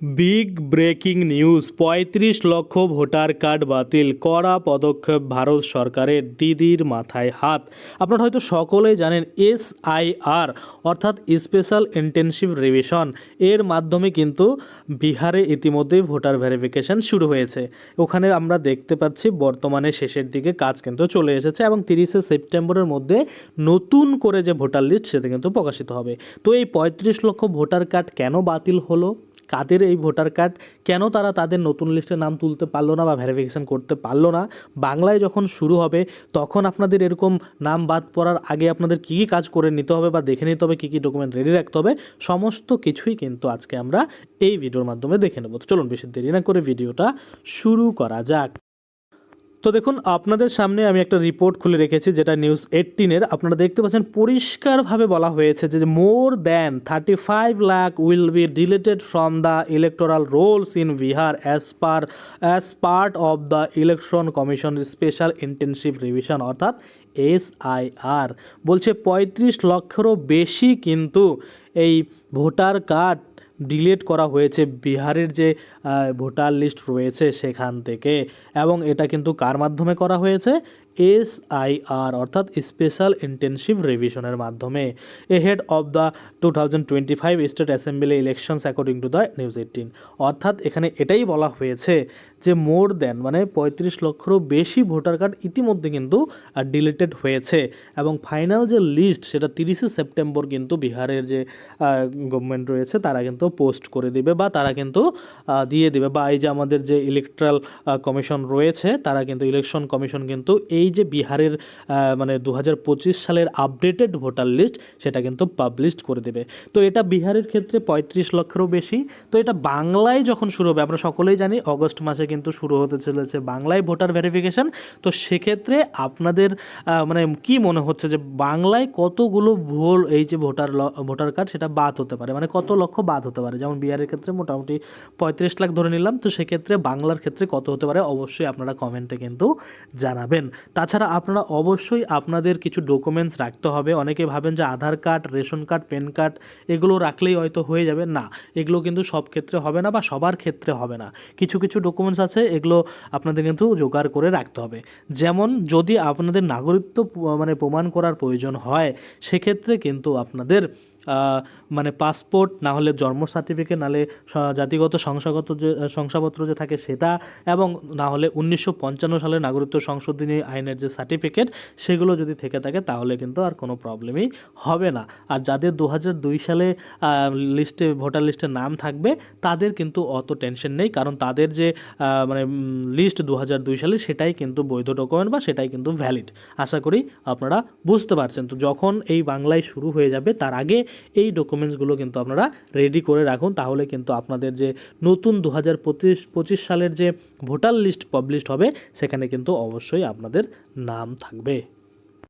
Big breaking news. পঁয়ত্রিশ লক্ষ voter card বাতিল। কড়া পদক্ষেপ ভারত সরকারের দিদির মাথায় হাত। আপনারা হয়তো সকলেই জানেন এসআইআর, অর্থাৎ স্পেশাল ইন্টেনসিভ রিভিশন। এর মাধ্যমে কিন্তু বিহারে ইতিমধ্যেই ভোটার ভেরিফিকেশন শুরু হয়েছে। ওখানে আমরা দেখতে পাচ্ছি বর্তমানে শেষের দিকে কাজ কিন্তু চলে এসেছে এবং তিরিশে সেপ্টেম্বরের মধ্যে নতুন করে যে ভোটার লিস্ট সেটা কিন্তু প্রকাশিত হবে। তো এই পঁয়ত্রিশ লক্ষ ভোটার কার্ড কেন বাতিল হলো? কাদের এই ভোটার কার্ড? কেন তারা তাদের নতুন লিস্টে নাম তুলতে পারল না বা ভেরিফিকেশন করতে পারল না? বাংলায় যখন শুরু হবে, তখন আপনাদের এরকম নাম বাদ পড়ার আগে আপনাদের কী কী কাজ করে নিতে হবে বা দেখে নিতে হবে, কী কী ডকুমেন্ট রেডি রাখতে হবে, সমস্ত কিছুই কিন্তু আজকে আমরা এই ভিডিওর মাধ্যমে দেখে নেব। তো চলুন বেশি দেরি না করে ভিডিওটা শুরু করা যাক। তো দেখুন, আপনাদের সামনে আমি একটা রিপোর্ট খুলে রেখেছি, যেটা নিউজ এইটিনের আপনারা দেখতে পাচ্ছেন, পরিষ্কারভাবে বলা হয়েছে যে more than thirty five lakh will be deleted from the electoral rolls in Bihar as per as part of the election commission special intensive revision অর্থাৎ এসআইআর বলছে, পঁয়ত্রিশ লক্ষেরও বেশি কিন্তু এই ভোটার কার্ড ডিলিট করা হয়েছে বিহারের যে ভোটার লিস্ট রয়েছে সেখান থেকে। এবং এটা কিন্তু কার মাধ্যমে করা হয়েছে? এসআইআর অর্থাৎ স্পেশাল ইন্টেনসিভ রিভিশনের মাধ্যমে a head of the two thousand twenty five state assembly elections according to the news eighteen অর্থাৎ এখানে এটাই বলা হয়েছে যে মোর দেন মানে পঁয়ত্রিশ লক্ষেরও বেশি ভোটার কার্ড ইতিমধ্যে কিন্তু ডিলিটেড হয়েছে এবং ফাইনাল যে লিস্ট সেটা তিরিশে সেপ্টেম্বর কিন্তু বিহারের যে গভর্নমেন্ট রয়েছে তারা কিন্তু পোস্ট করে দিবে বা তারা কিন্তু দিয়ে দিবে বা এই যে আমাদের যে ইলেকট্রাল কমিশন রয়েছে তারা কিন্তু ইলেকশন কমিশন কিন্তু এই যে বিহারের মানে দু হাজার পঁচিশ সালের আপডেটেড ভোটার লিস্ট সেটা কিন্তু পাবলিশ করে দেবে। তো এটা বিহারের ক্ষেত্রে পঁয়ত্রিশ লক্ষেরও বেশি। তো এটা বাংলায় যখন শুরু হবে, আমরা সকলেই জানি অগস্ট মাসে কিন্তু শুরু হতে চলেছে বাংলায় ভোটার ভেরিফিকেশন তো সেক্ষেত্রে আপনাদের মানে কি মনে হচ্ছে যে বাংলায় কতগুলো ভুল এই যে ভোটার ভোটার কার্ড সেটা বাদ হতে পারে? মানে কত লক্ষ বাদ হতে পারে? যেমন বিহারের ক্ষেত্রে মোটামুটি পঁয়ত্রিশ লাখ ধরে নিলাম। তো সেক্ষেত্রে বাংলার ক্ষেত্রে কত হতে পারে? অবশ্যই আপনারা কমেন্টে কিন্তু জানাবেন। তাছাড়া আপনারা অবশ্যই আপনাদের কিছু ডকুমেন্টস রাখতে হবে। অনেকে ভাবেন যে Aadhaar card, ration card, pan card এগুলো রাখলেই হয়তো হয়ে যাবে। না, এগুলো কিন্তু সব ক্ষেত্রে হবে না বা সবার ক্ষেত্রে হবে না। কিছু কিছু ডকুমেন্টস আছে, এগুলো আপনাদের কিন্তু জোগাড় করে রাখতে হবে। যেমন যদি আপনাদের নাগরিকত্ব মানে প্রমাণ করার প্রয়োজন হয়, সেক্ষেত্রে কিন্তু আপনাদের মানে পাসপোর্ট, না হলে জন্ম সার্টিফিকেট নাহলে জাতিগত শংসাগত যে শংসাপত্র যে থাকে সেটা, এবং না হলে উনিশশো পঞ্চান্ন সালের নাগরিকত্ব সংশোধনী আইনের যে সার্টিফিকেট সেগুলো যদি থেকে থাকে, তাহলে কিন্তু আর কোনো প্রবলেমই হবে না। আর যাদের দু সালে লিস্টে ভোটার লিস্টে নাম থাকবে, তাদের কিন্তু অত টেনশন নেই, কারণ তাদের যে মানে লিস্ট দু সালে, সেটাই কিন্তু বৈধ ডকুমেন্ট বা সেটাই কিন্তু ভ্যালিড আশা করি আপনারা বুঝতে পারছেন। তো যখন এই বাংলায় শুরু হয়ে যাবে, তার আগে এই ডকুমেন্টসগুলো কিন্তু আপনারা রেডি করে রাখুন। তাহলে কিন্তু আপনাদের যে নতুন দু হাজার সালের যে ভোটার লিস্ট পাবলিশড হবে, সেখানে কিন্তু অবশ্যই আপনাদের নাম থাকবে।